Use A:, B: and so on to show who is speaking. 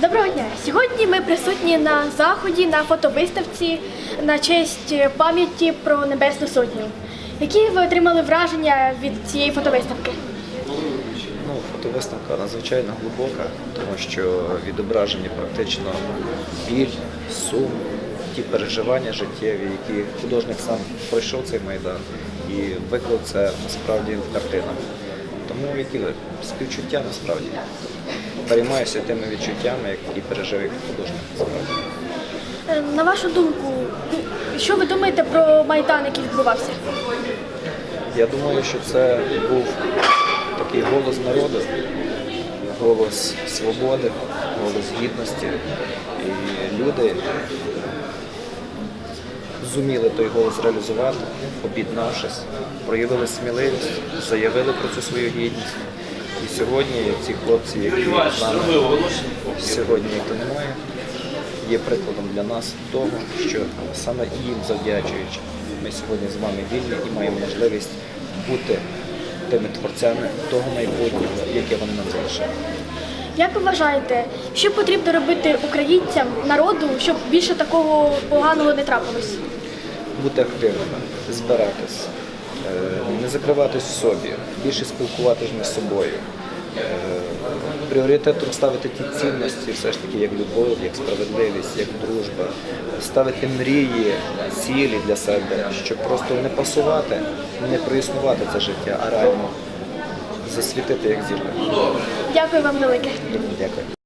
A: Доброго дня! Сьогодні ми присутні на заході на фотовиставці на честь пам'яті про Небесну Сотню. Які ви отримали враження від цієї фотовиставки?
B: Ну, фотовиставка надзвичайно глибока, тому що відображені практично біль, сум, ті переживання життєві, які художник сам пройшов цей майдан і виклав це насправді в картинах. Тому які співчуття насправді. Переймаюся тими відчуттями, які пережив як художник насправді.
A: Е, На вашу думку, що ви думаєте про майдан, який відбувався?
B: Я думаю, що це був такий голос народу, голос свободи, голос гідності. І люди зуміли той голос реалізувати, об'єднавшись, проявили сміливість, заявили про цю свою гідність. І сьогодні ці хлопці, які з нами сьогодні їх немає, є прикладом для нас того, що саме їм завдячуючи, ми сьогодні з вами вільні і маємо можливість бути тими творцями того майбутнього, яке вони нам залишили.
A: Як ви вважаєте, що потрібно робити українцям, народу, щоб більше такого поганого не трапилось?
B: Бути активними, збиратись, е, не закриватись в собі, більше спілкуватися між собою. Е, Пріоритетом ставити ті цінності, все ж таки, як любов, як справедливість, як дружба, ставити мрії, цілі для себе, щоб просто не пасувати, не проіснувати це життя, а реально засвітити як зірка.
A: Дякую вам велике.
B: Дякую.